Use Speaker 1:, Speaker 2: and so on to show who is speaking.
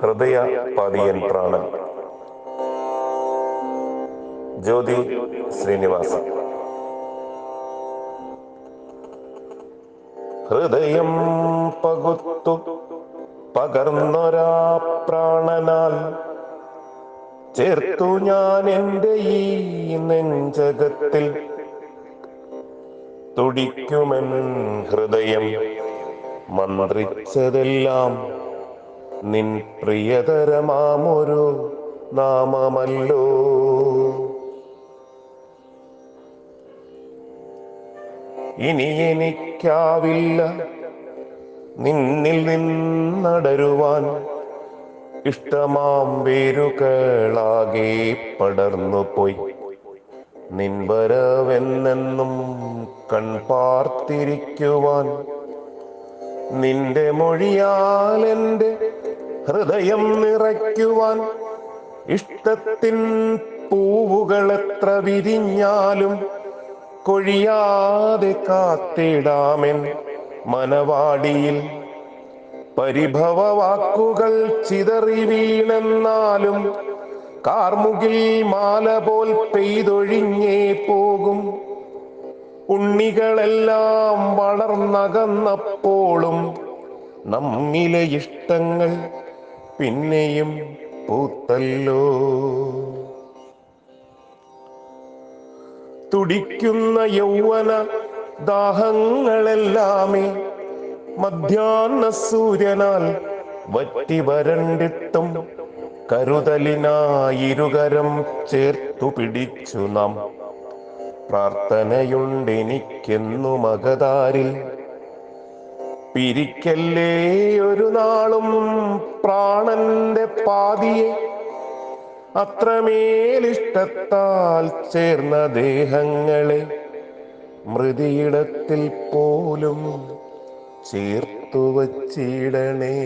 Speaker 1: ഹൃദയ പാതിയൻ പ്രാണൻ ജ്യോതി ശ്രീനിവാസൻ. ഹൃദയം പകുത്തു പകർന്നൊരാ പ്രാണനാൽ. ചേർത്തു ഞാൻ എന്റെ ഈ നെഞ്ചകത്തിൽ തുടിക്കുമെൻ ഹൃദയം മന്ത്രിച്ചതെല്ലാം നിൻ പ്രിയതരമാമൊരു നാമമല്ലോ. ഇനി എനിക്കാവില്ല നിന്നിൽ നിന്നടരുവാൻ ഇഷ്ടമാം വേരുകളാകെ പടർന്നു പോയി നിൻവരവെന്നെന്നും കൺപാർത്തിരിക്കുവാൻ നിന്റെ മൊഴിയാൽ എന്റെ ഹൃദയം നിറയ്ക്കുവാൻ ഇഷ്ടത്തിൻ പൂവുകൾ എത്ര വിരിഞ്ഞാലും കൊഴിയാതെ കാത്തിടാമെൻ മനവാടിയിൽ പരിഭവ വാക്കുകൾ ചിതറി വീണെന്നാലും കാർമുകിൽ മാല പോൽ പെയ്തൊഴിഞ്ഞേ പോകും. ഉണ്ണികളെല്ലാം വളർന്നകന്നപ്പോളും നമ്മിലെ ഇഷ്ടങ്ങൾ പിന്നെയും പൂത്തല്ലോ. തുടിക്കുന്ന യൗവന ദാഹങ്ങളെല്ലാമേ മധ്യാഹ്ന സൂര്യനാൽ വറ്റി വരണ്ടിട്ടും കരുതലിനായിരുകരം ചേർത്തു പിടിച്ചു നാം. പ്രാർത്ഥനയുണ്ടെനിക്കെന്നു മകതാരിൽ പിരിക്കല്ലേ ഒരു നാളും പ്രാണന്റെ പാതിയെ? അത്രമേലിഷ്ടത്താൽ ചേർന്ന ദേഹങ്ങളെ മൃതിയിടത്തിൽ പോലും ചേർത്തു വച്ചിടണേ.